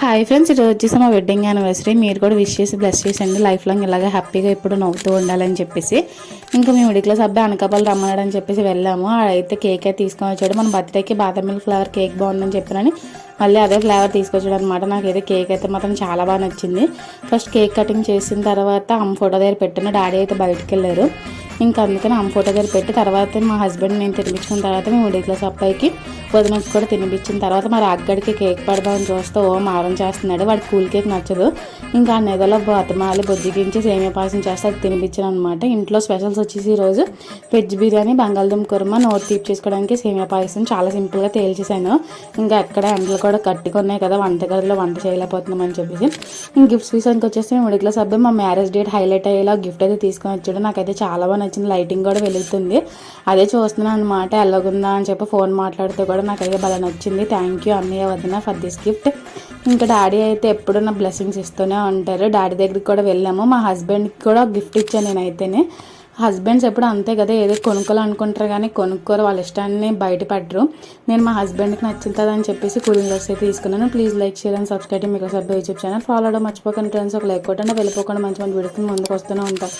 Hi friends ఈరోజు వచ్చేసి మా వెడ్డింగ్ యానివర్సరీ మీరు కూడా విష్ చేసి బ్లెస్ చేసండి లైఫ్ లాంగ్ ఇలాగే హ్యాపీగా ఎప్పుడు నవ్వుతూ ఉండాలని చెప్పేసి. ఇంకా మేము మిడిల్ క్లాస్ అబ్బాయి అనకాపల్లి రమ్మన్నాడు అని చెప్పేసి వెళ్ళాము. అయితే కేక్ అయితే తీసుకొని వచ్చాడు. మన బర్త్డేకి బాదం మిల్క్ ఫ్లేవర్ కేక్ బాగుందని చెప్పానని మళ్ళీ అదే ఫ్లేవర్ తీసుకొచ్చాడు అనమాట. నాకు అయితే కేక్ అయితే మాత్రం చాలా బాగా నచ్చింది. ఫస్ట్ కేక్ కటింగ్ చేసిన తర్వాత అమ్మ ఫోటో దగ్గర పెట్టిన డాడీ అయితే బయటకు వెళ్ళారు. ఇంకా అందుకని ఆమె ఫోటో దగ్గర పెట్టి తర్వాత మా హస్బెండ్ నేను తినిపించుకున్న తర్వాత మేము మిడిల్ క్లాస్ అబ్బాయికి వదినకి కూడా తినిపించిన తర్వాత మరి అక్కడికి కేక్ పడదామని చూస్తే ఓ మారం చేస్తున్నాడు. వాడు కూల్ కేక్ నచ్చదు. ఇంకా ఆ నెదలో బతమాలి బొజ్జిగించి సేమియా పాయసం చేస్తే అది తినిపించాను అనమాట ఇంట్లో స్పెషల్స్ వచ్చేసి ఈరోజు వెజ్ బిర్యానీ బంగాళదుంప కుర్మ నోట్ తీపి చేసుకోవడానికి సేమియా పాయసం చాలా సింపుల్గా తేల్చేసాను ఇంకా ఎక్కడ ఎండలు కూడా కట్టుకున్నాయి కదా వంటగదిలో వంట చేయలేకపోతున్నాం అని చెప్పేసి. ఇంక గిఫ్ట్స్ విషయానికి వచ్చేసి మేము మిడిల్ క్లాస్ అబ్బాయి మా మ్యారేజ్ డేట్ హైలైట్ అయ్యేలా గిఫ్ట్ అయితే తీసుకొని వచ్చాడు. నాకైతే చాలా బాగా నచ్చింది లైటింగ్ కూడా వెలుగుతుంది. అదే చూస్తున్నాను అనమాట ఎలాగుందా అని చెప్పి ఫోన్ మాట్లాడితే కూడా నాకైతే బాగా నచ్చింది. థ్యాంక్ యూ అన్నయ్య వదిన ఫర్ దిస్ గిఫ్ట్ ఇంకా డాడీ అయితే ఎప్పుడు నా బ్లెస్సింగ్స్ ఇస్తూనే ఉంటారు. డాడీ దగ్గరికి కూడా వెళ్ళాము. మా హస్బెండ్కి కూడా గిఫ్ట్ ఇచ్చాను నేనైతేనే. హస్బెండ్స్ ఎప్పుడు అంతే కదా ఏదో కొనుక్కోవాలి అనుకుంటారు కానీ కొనుక్కోరు వాళ్ళ ఇష్టాన్ని బయట నేను మా హస్బెండ్కి నచ్చుతుంది అని చెప్పేసి కూలింగ్ గ్లాస్ అయితే తీసుకున్నాను. Please like share and subscribe మీకు సబ్బు యూట్యూబ్ ఛానల్ ఫాలో అవడం మర్చిపోకండి ఫ్రెండ్స్ ఒక లైక్ కొట్టండి వెళ్ళిపోకుండా మంచి మంచి వీడియోస్ ముందుకు వస్తూనే ఉంటాం.